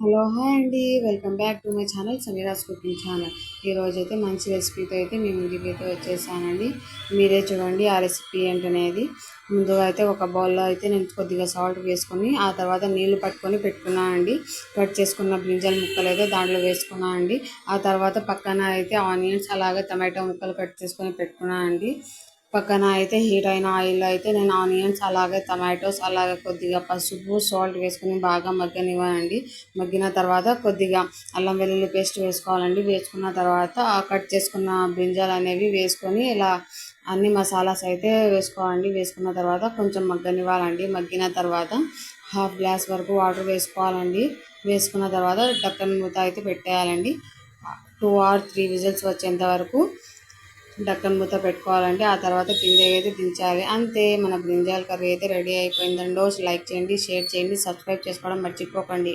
Hello hi అండి. Welcome back to my channel Sameera's cooking channel. ఈరోజు అయితే మంచి రెసిపీతో అయితే మీ ముందుకి అయితే వచ్చేసానండి. మీరే చూడండి ఆ రెసిపీ ఏంటనేది. ముందుగా అయితే ఒక బౌల్లో అయితే నేను కొద్దిగా సాల్ట్ వేసుకొని ఆ తర్వాత నీళ్ళు పట్టుకొని పెట్టుకున్నానండి కట్ చేసుకున్న బ్రింజల్ ముక్కలు అయితే దాంట్లో వేసుకున్నానండి ఆ తర్వాత పక్కన అయితే ఆనియన్స్ అలాగే టమాటో ముక్కలు కట్ చేసుకొని పెట్టుకున్నానండి పక్కన అయితే హీట్ అయిన ఆయిల్ అయితే నేను ఆనియన్స్ అలాగే టమాటోస్ అలాగే కొద్దిగా పసుపు సాల్ట్ వేసుకుని బాగా మగ్గనివ్వండి. మగ్గిన తర్వాత కొద్దిగా అల్లం వెల్లుల్లి పేస్ట్ వేసుకోవాలండి. వేసుకున్న తర్వాత కట్ చేసుకున్న బ్రింజాలు అనేవి వేసుకొని ఇలా అన్ని మసాలాస్ అయితే వేసుకోవాలండి. వేసుకున్న తర్వాత కొంచెం మగ్గనివ్వాలండి. మగ్గిన తర్వాత హాఫ్ గ్లాస్ వరకు వాటర్ వేసుకోవాలండి. వేసుకున్న తర్వాత డక్కన్ మూత అయితే పెట్టేయాలండి. టూ ఆర్ త్రీ విజిల్స్ వచ్చేంత వరకు డక్కన్ మూత పెట్టుకోవాలంటే ఆ తర్వాత కింద అయితే దించాలి అంతే మన బ్రింజాల్ కర్రీ అయితే రెడీ అయిపోయిందండో. లైక్ చేయండి షేర్ చేయండి సబ్స్క్రైబ్ చేసుకోవడం మర్చిపోకండి.